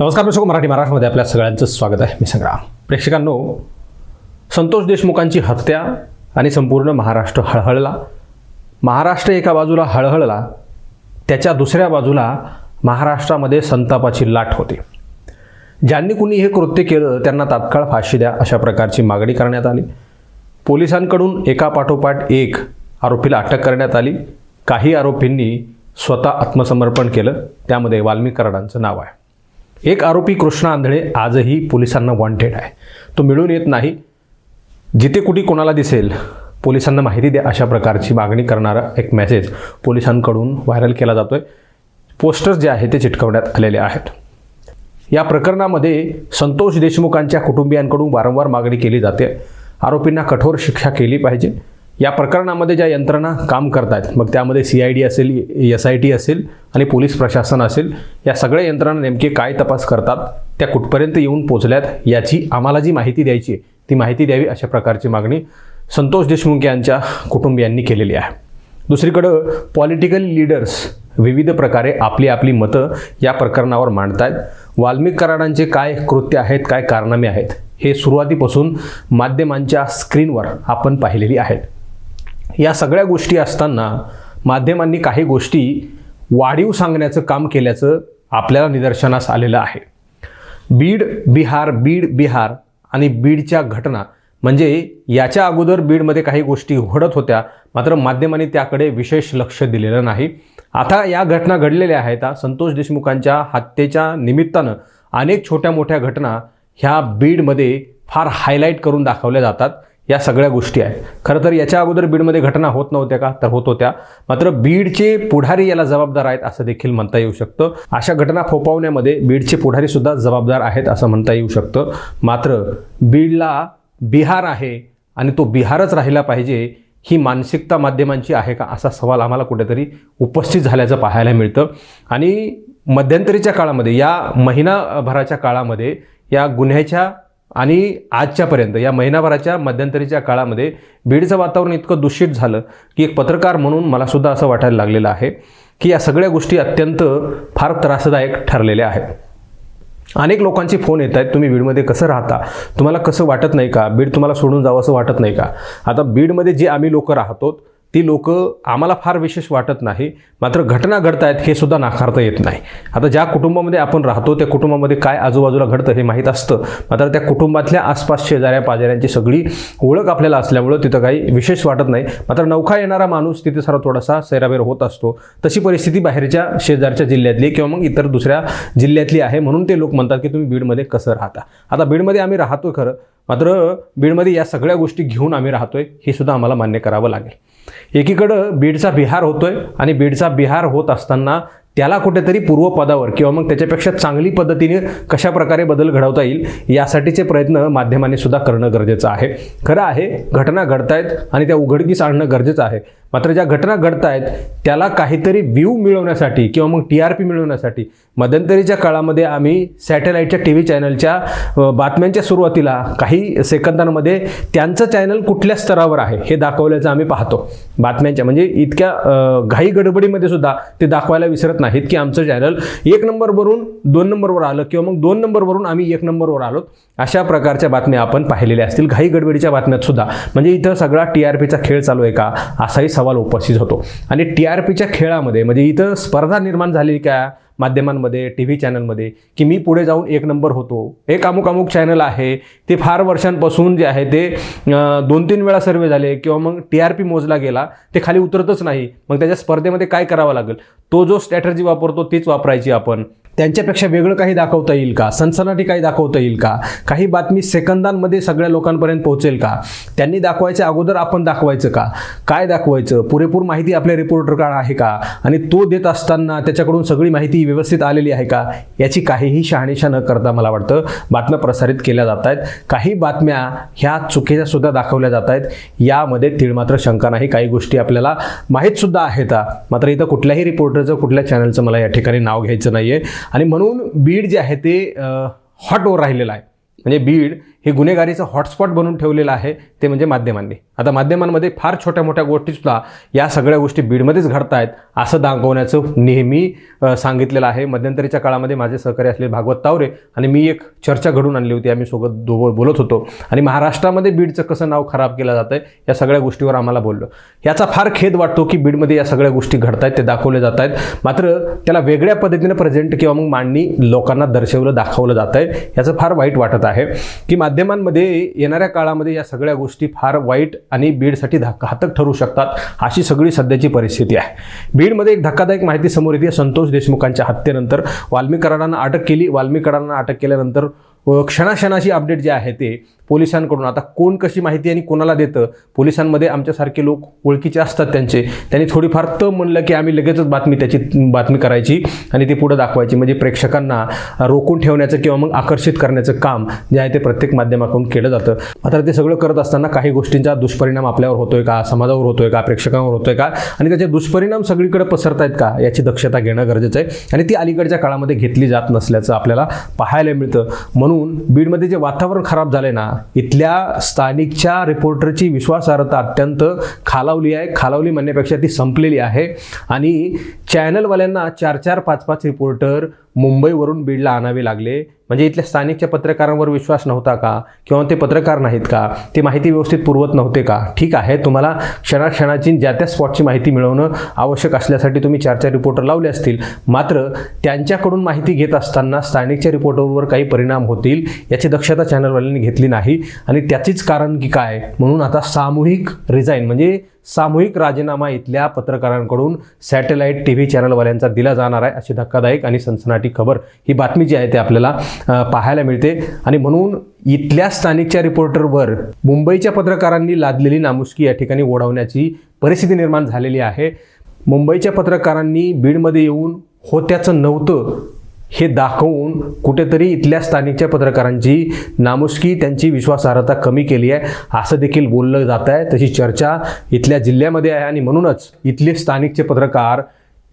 नमस्कार प्रेक्षक मराठी महाराष्ट्रामध्ये आपल्या सगळ्यांचं स्वागत आहे. मी संग्राम. प्रेक्षकांनो संतोष देशमुखांची हत्या आणि संपूर्ण महाराष्ट्र हळहळला. महाराष्ट्र एका बाजूला हळहळला त्याच्या दुसऱ्या बाजूला महाराष्ट्रामध्ये संतापाची लाट होती. ज्यांनी कुणी हे कृत्य केलं त्यांना तात्काळ फाशी द्या अशा प्रकारची मागणी करण्यात आली. पोलिसांकडून एकापाठोपाठ एक आरोपीला अटक करण्यात आली. काही आरोपींनी स्वतः आत्मसमर्पण केलं. त्यामध्ये वाल्मिक कराडांचं नाव आहे. एक आरोपी कृष्णा आंधळे आजही पोलिसांना वॉन्टेड आहे. तो मिळून येत नाही. जिथे कुठे कोणाला दिसेल पोलिसांना माहिती द्या अशा प्रकारची मागणी करणारा एक मेसेज पोलिसांकडून व्हायरल केला जातो आहे पोस्टर्स जे आहे ते चिटकवण्यात आलेले आहेत. या प्रकरणामध्ये संतोष देशमुखांच्या कुटुंबियांकडून वारंवार मागणी केली जाते. आरोपींना कठोर शिक्षा केली पाहिजे. या प्रकरणामध्ये ज्या यंत्रणा काम करत आहेत मग त्यामध्ये सी आय डी असेल एस आय टी असेल आणि पोलीस प्रशासन असेल या सगळ्या यंत्रणा नेमके काय तपास करतात त्या कुठपर्यंत येऊन पोचल्यात याची आम्हाला जी माहिती द्यायची आहे, ती माहिती द्यावी अशा प्रकारची मागणी संतोष देशमुख यांच्या कुटुंबियांनी केलेली आहे. दुसरीकडं पॉलिटिकल लीडर्स विविध प्रकारे आपली आपली मतं या प्रकरणावर मांडतायत. वाल्मिक कराडांचे काय कृत्य आहेत काय कारनामे आहेत हे सुरुवातीपासून माध्यमांच्या स्क्रीनवर आपण पाहिलेली आहेत. या सगळ्या गोष्टी असताना माध्यमांनी काही गोष्टी वाढीव सांगण्याचं काम केल्याचं आपल्याला निदर्शनास आलेलं आहे. बीड बिहार बीड बिहार आणि बीडच्या घटना म्हणजे याच्या अगोदर बीडमध्ये काही गोष्टी घडत होत्या मात्र माध्यमांनी त्याकडे विशेष लक्ष दिलेलं नाही. आता या घटना घडलेल्या आहेत. संतोष देशमुखांच्या हत्येच्या निमित्तानं अनेक छोट्या मोठ्या घटना ह्या बीडमध्ये फार हायलाईट करून दाखवल्या जातात. या सगळ्या गोष्टी आहेत. खरं तर याच्या अगोदर बीडमध्ये घटना होत नव्हत्या का? तर होत होत्या. मात्र बीडचे पुढारी याला जबाबदार आहेत असं देखील म्हणता येऊ शकतं. अशा घटना फोपावण्यामध्ये बीडचे पुढारी सुद्धा जबाबदार आहेत असं म्हणता येऊ शकतं. मात्र बीडला बिहार आहे आणि तो बिहारच राहिला पाहिजे ही मानसिकता माध्यमांची आहे का असा सवाल आम्हाला कुठेतरी उपस्थित झाल्याचं पाहायला मिळतं. आणि मध्यंतरीच्या काळामध्ये या महिनाभराच्या काळामध्ये या गुन्ह्याच्या आणि आजच्यापर्यंत या महिनाभराच्या मध्यंतरीच्या काळामध्ये बीडचं वातावरण इतकं दूषित झालं की एक पत्रकार म्हणून मलासुद्धा असं वाटायला लागलेलं आहे की या सगळ्या गोष्टी अत्यंत फार त्रासदायक ठरलेल्या आहेत. अनेक लोकांचे फोन येत आहेत तुम्ही बीडमध्ये कसं राहता? तुम्हाला कसं वाटत नाही का? बीड तुम्हाला सोडून जावं असं वाटत नाही का? आता बीडमध्ये जे आम्ही लोक राहतो ती लोक आम्हाला फार विशेष वाटत नाही. मात्र घटना घडत आहेत हे सुद्धा नाकारता येत नाही. आता ज्या कुटुंबामध्ये आपण राहतो त्या कुटुंबामध्ये काय आजूबाजूला घडतं हे माहीत असतं. मात्र त्या कुटुंबातल्या आसपास शेजाऱ्या पाजाऱ्यांची सगळी ओळख आपल्याला असल्यामुळं तिथं काही विशेष वाटत नाही. मात्र नौखा येणारा माणूस तिथे सर्व थोडासा सैराबेर होत असतो. तशी परिस्थिती बाहेरच्या शेजारच्या जिल्ह्यातली किंवा मग इतर दुसऱ्या जिल्ह्यातली आहे म्हणून ते लोक म्हणतात की तुम्ही बीडमध्ये कसं राहता? आता बीडमध्ये आम्ही राहतो खरं. मात्र बीडमध्ये या सगळ्या गोष्टी घेऊन आम्ही राहतोय हे सुद्धा आम्हाला मान्य करावं लागेल. एकीकडं बीडचा बिहार होतोय आणि बीडचा बिहार होत असताना त्याला कुठेतरी पूर्वपदावर किंवा मग त्याच्यापेक्षा चांगली पद्धतीने कशा प्रकारे बदल घडवता येईल यासाठीचे प्रयत्न माध्यमाने सुद्धा करणं गरजेचं आहे. खरं आहे घटना घडतायत आणि त्या उघडकीस आणणं गरजेचं आहे. मात्र ज्या घटना घडत आहेत त्याला काहीतरी व्ह्यू मिळवण्यासाठी किंवा मग टी आर पी मिळवण्यासाठी मध्यंतरीच्या काळामध्ये आम्ही सॅटेलाईटच्या टी व्ही चॅनलच्या बातम्यांच्या सुरुवातीला काही सेकंदांमध्ये त्यांचं चॅनल कुठल्या स्तरावर आहे हे दाखवल्याचं आम्ही पाहतो. बातम्यांच्या म्हणजे इतक्या घाई गडबडीमध्ये सुद्धा ते दाखवायला विसरत नाहीत की आमचं चॅनल एक नंबरवरून दोन नंबरवर आलं किंवा मग दोन नंबरवरून आम्ही एक नंबरवर आलो अशा प्रकारच्या बातम्या आपण पाहिलेल्या असतील. घाई गडबडीच्या बातम्यात सुद्धा. म्हणजे इथं सगळा टी आर पीचा खेळ चालू आहे का? असाही सवाल उपस्थित होतो. आणि टी आर पीच्या खेळामध्ये म्हणजे इथं स्पर्धा निर्माण झाली का माध्यमांमध्ये टी व्ही चॅनलमध्ये? की मी पुढे जाऊन एक नंबर होतो? एक अमुक अमुक चॅनल आहे. ते फार वर्षांपासून जे आहे ते दोन तीन वेळा सर्वे झाले किंवा मग टी आर पी मोजला गेला ते खाली उतरतच नाही. मग त्याच्या स्पर्धेमध्ये काय करावं लागेल? तो जो स्ट्रॅटर्जी वापरतो तीच वापरायची आपण. त्यांच्यापेक्षा वेगळं काही दाखवता येईल का? सनसनाटी काही दाखवता येईल का? काही बातमी सेकंदांमध्ये सगळ्या लोकांपर्यंत पोहोचेल का? त्यांनी दाखवायच्या अगोदर आपण दाखवायचं का? काय दाखवायचं? पुरेपूर माहिती आपल्या रिपोर्टरकडे आहे का? आणि तो देत असताना त्याच्याकडून सगळी माहिती व्यवस्थित आलेली आहे का? याची काहीही शहानिशा न करता मला वाटतं बातम्या प्रसारित केल्या जात आहेत. काही बातम्या ह्या चुकीच्या सुद्धा दाखवल्या जात आहेत. यामध्ये तीळ मात्र शंका नाही काही गोष्टी आपल्याला माहीत सुद्धा आहेत. मात्र इथं कुठल्याही रिपोर्टरचं कुठल्या चॅनलचं मला या ठिकाणी नाव घ्यायचं नाही आहे आणि म्हणून बीड जे आहे ते हॉटवर राहिलेलं आहे. म्हणजे बीड हे गुन्हेगारीचं हॉटस्पॉट बनून ठेवलेलं आहे ते म्हणजे माध्यमांनी. आता माध्यमांमध्ये फार छोट्या मोठ्या गोष्टीसुद्धा या सगळ्या गोष्टी बीडमध्येच घडत आहेत असं दाखवण्याचं नेहमी सांगितलेलं आहे. मध्यंतरीच्या काळामध्ये माझे सहकारी असलेले भागवत तावरे आणि मी एक चर्चा घडून आणली होती. आम्ही सोबत दो बोलत होतो. आणि महाराष्ट्रामध्ये बीडचं कसं नाव खराब केलं जातं आहे या सगळ्या गोष्टीवर आम्हाला बोललो. याचा फार खेद वाटतो की बीडमध्ये या सगळ्या गोष्टी घडत आहेत ते दाखवले जात आहेत मात्र त्याला वेगळ्या पद्धतीने प्रेझेंट किंवा मग मांडणी लोकांना दर्शवलं दाखवलं जात आहे याचं फार वाईट वाटत आहे. की माध्यमांमध्ये येणाऱ्या काळामध्ये या सगळ्या गोष्टी फार वाईट आणि बीडसाठी धक्का घातक ठरू शकतात अशी सगळी सध्याची परिस्थिती आहे. बीडमध्ये एक धक्कादायक माहिती समोर येते संतोष देशमुखांच्या हत्येनंतर. वाल्मीकरांना अटक केली वाल्मीकरांना अटक केल्यानंतर अ, क्षणाक्षणाची अपडेट जे आहे ते पोलिसांकडून. आता कोण कशी माहिती आणि कोणाला देतं? पोलिसांमध्ये आमच्यासारखे लोक ओळखीचे असतात त्यांचे. त्यांनी थोडीफार त म्हणलं की आम्ही लगेचच बातमी त्याची बातमी करायची आणि ती पुढे दाखवायची. म्हणजे प्रेक्षकांना रोखून ठेवण्याचं किंवा मग आकर्षित करण्याचं काम जे आहे ते प्रत्येक माध्यमाकडून केलं जातं. मात्र ते सगळं करत असताना काही गोष्टींचा दुष्परिणाम आपल्यावर होतोय का? समाजावर होतोय का? प्रेक्षकांवर होतोय का? आणि त्याचे दुष्परिणाम सगळीकडे पसरत आहेत का? याची दक्षता घेणं गरजेचं आहे. आणि ती अलीकडच्या काळामध्ये घेतली जात नसल्याचं आपल्याला पाहायला मिळतं. म्हणून बीडमध्ये जे वातावरण खराब झालंय ना इथल्या स्थानिकच्या रिपोर्टरची विश्वासार्हता अत्यंत खालावली आहे. खालावली म्हणण्यापेक्षा ती संपलेली आहे. आणि चॅनलवाल्यांना चार चार पाच पाच रिपोर्टर मुंबईवरून बीडला आणावे लागले. म्हणजे इथल्या स्थानिकच्या पत्रकारांवर विश्वास नव्हता का? किंवा ते पत्रकार नाहीत का? ते माहिती व्यवस्थित पुरवत नव्हते का? ठीक आहे तुम्हाला क्षणाक्षणाची ज्या त्या स्पॉटची माहिती मिळवणं आवश्यक असल्यासाठी तुम्ही चार चार रिपोर्टर लावले असतील. मात्र त्यांच्याकडून माहिती घेत असताना स्थानिकच्या रिपोर्टरवर काही परिणाम होतील याची दक्षता चॅनलवाल्यांनी घेतली नाही. आणि त्याचीच कारण की काय? म्हणून आता सामूहिक रिझाईन म्हणजे सामूहिक राजीनामा इथल्या पत्रकारांकडून सॅटेलाईट टी व्ही चॅनलवाल्यांचा दिला जाणार आहे अशी धक्कादायक आणि सनसनाटी खबर ही बातमी जी आहे ती आपल्याला पाहायला मिळते. आणि म्हणून इथल्या स्थानिकच्या रिपोर्टरवर मुंबईच्या पत्रकारांनी लादलेली नामुष्की या ठिकाणी ओढवण्याची परिस्थिती निर्माण झालेली आहे. मुंबईच्या पत्रकारांनी बीडमध्ये येऊन होत्याचं नव्हतं हे दाखवून कुठेतरी इथल्या स्थानिकच्या पत्रकारांची नामुष्की त्यांची विश्वासार्हता कमी केली आहे. असं देखील बोललं जात आहे. तशी चर्चा इथल्या जिल्ह्यामध्ये आहे आणि म्हणूनच इथले स्थानिकचे पत्रकार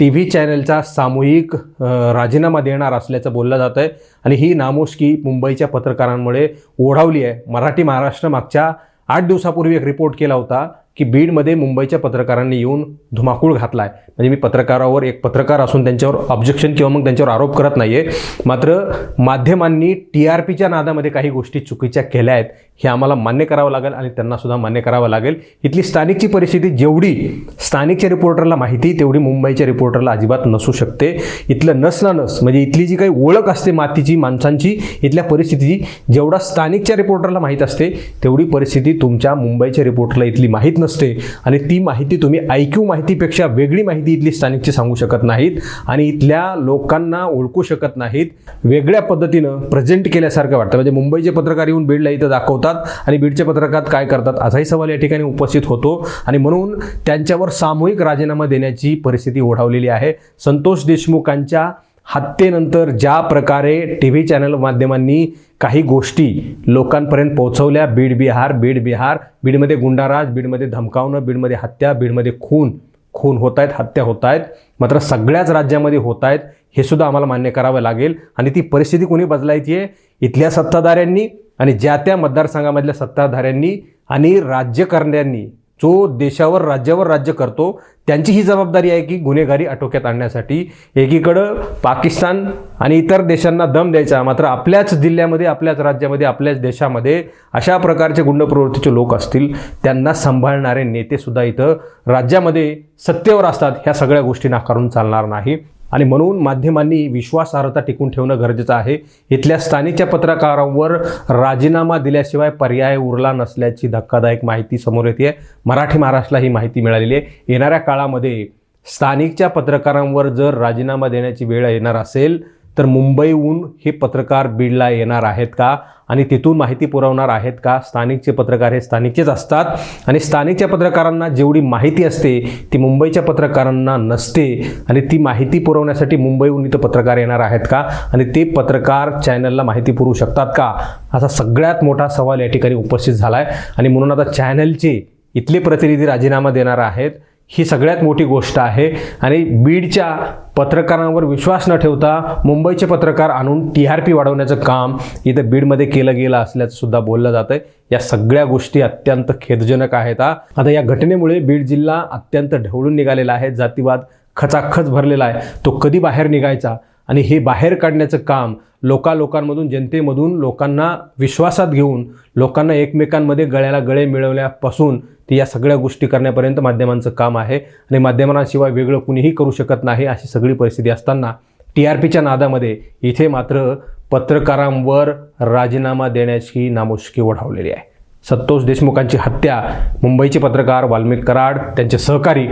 टी व्ही चॅनलचा सामूहिक राजीनामा देणार असल्याचं बोललं जात आहे. आणि ही नामुष्की मुंबईच्या पत्रकारांमुळे ओढावली आहे. मराठी महाराष्ट्र मागच्या आठ दिवसापूर्वी एक रिपोर्ट केला होता. की बीडमध्ये मुंबईच्या पत्रकारांनी येऊन धुमाकूळ घातला आहे म्हणजे मी पत्रकारावर एक पत्रकार असून त्यांच्यावर ऑब्जेक्शन किंवा मग त्यांच्यावर आरोप करत नाही आहे मात्र माध्यमांनी टी आर पीच्या नादामध्ये काही गोष्टी चुकीच्या केल्या आहेत. हे आम्हाला मान्य करावं लागेल आणि त्यांनासुद्धा मान्य करावं लागेल. इथली स्थानिकची परिस्थिती जेवढी स्थानिकच्या रिपोर्टरला माहिती तेवढी मुंबईच्या रिपोर्टरला अजिबात नसू शकते. इथलं नस ना नस म्हणजे इथली जी काही ओळख असते मातीची माणसांची इथल्या परिस्थितीची जेवढा स्थानिकच्या रिपोर्टरला माहीत असते तेवढी परिस्थिती तुमच्या मुंबईच्या रिपोर्टरला इथली माहीत नसते. आणि ती माहिती तुम्ही ऐक्यू माहितीपेक्षा वेगळी माहिती इथली स्थानिकची सांगू शकत नाहीत. आणि इथल्या लोकांना ओळखू शकत नाहीत. वेगळ्या पद्धतीनं प्रेझेंट केल्यासारखं वाटतं. म्हणजे मुंबईचे पत्रकार येऊन बीडला इथं दाखवतात. आणि बीडचे पत्रकार काय करतात असाही सवाल या ठिकाणी उपस्थित होतो. आणि म्हणून त्यांच्यावर सामूहिक राजीनामा देण्याची परिस्थिती ओढावलेली आहे. संतोष देशमुखांच्या हत्येनंतर ज्या प्रकारे टी व्ही चॅनल माध्यमांनी काही गोष्टी लोकांपर्यंत पोहोचवल्या बीड बिहार बीड बिहार बीडमध्ये गुंडाराज बीडमध्ये धमकावणं बीडमध्ये हत्या बीडमध्ये खून खून होत आहेत हत्या होत आहेत मात्र सगळ्याच राज्यामध्ये होत आहेत हे सुद्धा आम्हाला मान्य करावं लागेल. आणि ती परिस्थिती कोणी बदलायची आहे? इथल्या सत्ताधाऱ्यांनी आणि ज्या त्या मतदारसंघामधल्या सत्ताधाऱ्यांनी आणि राज्यकर्त्यांनी जो देशावर राज्यावर राज्य करतो त्यांची ही जबाबदारी आहे की गुन्हेगारी आटोक्यात आणण्यासाठी एकीकडं पाकिस्तान आणि इतर देशांना दम द्यायचा. मात्र आपल्याच जिल्ह्यामध्ये आपल्याच राज्यामध्ये आपल्याच देशामध्ये अशा प्रकारचे गुंड प्रवृत्तीचे लोक असतील त्यांना सांभाळणारे नेतेसुद्धा इथं राज्यामध्ये सत्तेवर असतात. ह्या सगळ्या गोष्टी नाकारून चालणार नाही. आणि म्हणून माध्यमांनी विश्वासार्हता टिकून ठेवणं गरजेचं आहे. इथल्या स्थानिकच्या पत्रकारांवर राजीनामा दिल्याशिवाय पर्याय उरला नसल्याची धक्कादायक माहिती समोर येते मराठी महाराष्ट्राला ही माहिती मिळालेली आहे. येणाऱ्या काळामध्ये स्थानिकच्या पत्रकारांवर जर राजीनामा देण्याची वेळ येणार असेल तर मुंबईहून हे पत्रकार बीडला येणार आहेत का? आणि तिथून माहिती पुरवणार आहेत का? स्थानिकचे पत्रकार हे स्थानिकचेच असतात. आणि स्थानिकच्या पत्रकारांना जेवढी माहिती असते ती मुंबईच्या पत्रकारांना नसते. आणि ती माहिती पुरवण्यासाठी मुंबईहून इथं पत्रकार येणार आहेत का? आणि ते पत्रकार चॅनलला माहिती पुरवू शकतात का? असा सगळ्यात मोठा सवाल या ठिकाणी उपस्थित झाला आहे आणि म्हणून आता चॅनलचे इथले प्रतिनिधी राजीनामा देणार आहेत. ही सगळ्यात मोठी गोष्ट आहे. आणि बीडच्या पत्रकारांवर विश्वास न ठेवता मुंबईचे पत्रकार आणून टी आर पी वाढवण्याचं काम इथं बीडमध्ये केलं गेलं असल्याचंसुद्धा बोललं जातं आहे या सगळ्या गोष्टी अत्यंत खेदजनक आहेत आता या घटनेमुळे बीड जिल्हा अत्यंत ढवळून निघालेला आहे जातीवाद खचाखच भरलेला आहे. तो कधी बाहेर निघायचा आणि हे बाहेर काढण्याचं काम लोकालोकांमधून जनतेमधून लोकांना विश्वासात घेऊन लोकांना एकमेकांमध्ये गळ्याला गळे मिळवल्यापासून तर या सगळ्या गोष्टी करण्यापर्यंत माध्यमांचं काम आहे. आणि माध्यमांशिवाय वेगळं कुणीही करू शकत नाही अशी सगळी परिस्थिती असताना टी आर पीच्या नादामध्ये इथे मात्र पत्रकारांवर राजीनामा देण्याची नामुष्की ओढावलेली आहे. संतोष देशमुखांची हत्या मुंबईचे पत्रकार वाल्मिक कराड त्यांचे सहकारी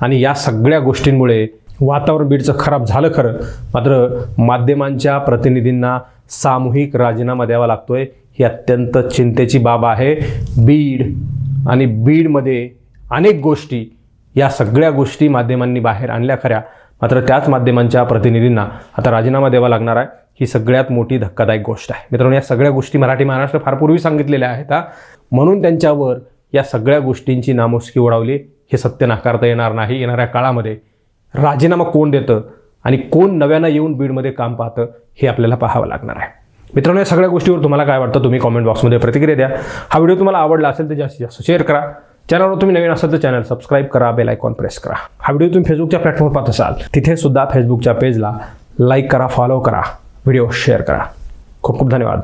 आणि या सगळ्या गोष्टींमुळे वातावरण बीडचं खराब झालं खरं. मात्र माध्यमांच्या प्रतिनिधींना सामूहिक राजीनामा द्यावा लागतोय ही अत्यंत चिंतेची बाब आहे. बीड आणि बीडमध्ये अनेक गोष्टी या सगळ्या गोष्टी माध्यमांनी बाहेर आणल्या खऱ्या. मात्र त्याच माध्यमांच्या प्रतिनिधींना आता राजीनामा द्यावा लागणार आहे. ही सगळ्यात मोठी धक्कादायक गोष्ट आहे. मित्रांनो या सगळ्या गोष्टी मराठी महाराष्ट्र फार पूर्वी सांगितलेल्या आहेत म्हणून त्यांच्यावर या सगळ्या गोष्टींची नामुष्की ओढावली हे सत्य नाकारता येणार नाही. येणाऱ्या काळामध्ये राजीनामा कोण देतं आणि कोण नव्यानं येऊन बीडमध्ये काम पाहतं हे आपल्याला पाहावं लागणार आहे. मित्रांनो या सगळ्या गोष्टीवर तुम्हाला काय वाटतं तुम्ही कॉमेंट बॉक्समध्ये प्रतिक्रिया द्या. हा व्हिडिओ तुम्हाला आवडला असेल तर जास्तीत जास्त शेअर करा. चॅनलवर तुम्ही नवीन असाल तर चॅनल सबस्क्राईब करा बेल आयकॉन प्रेस करा. हा व्हिडिओ तुम्ही फेसबुकच्या प्लॅटफॉर्मवर पाहत असाल तिथे सुद्धा फेसबुकच्या पेजला लाईक करा फॉलो करा व्हिडिओ शेअर करा. खूप खूप धन्यवाद.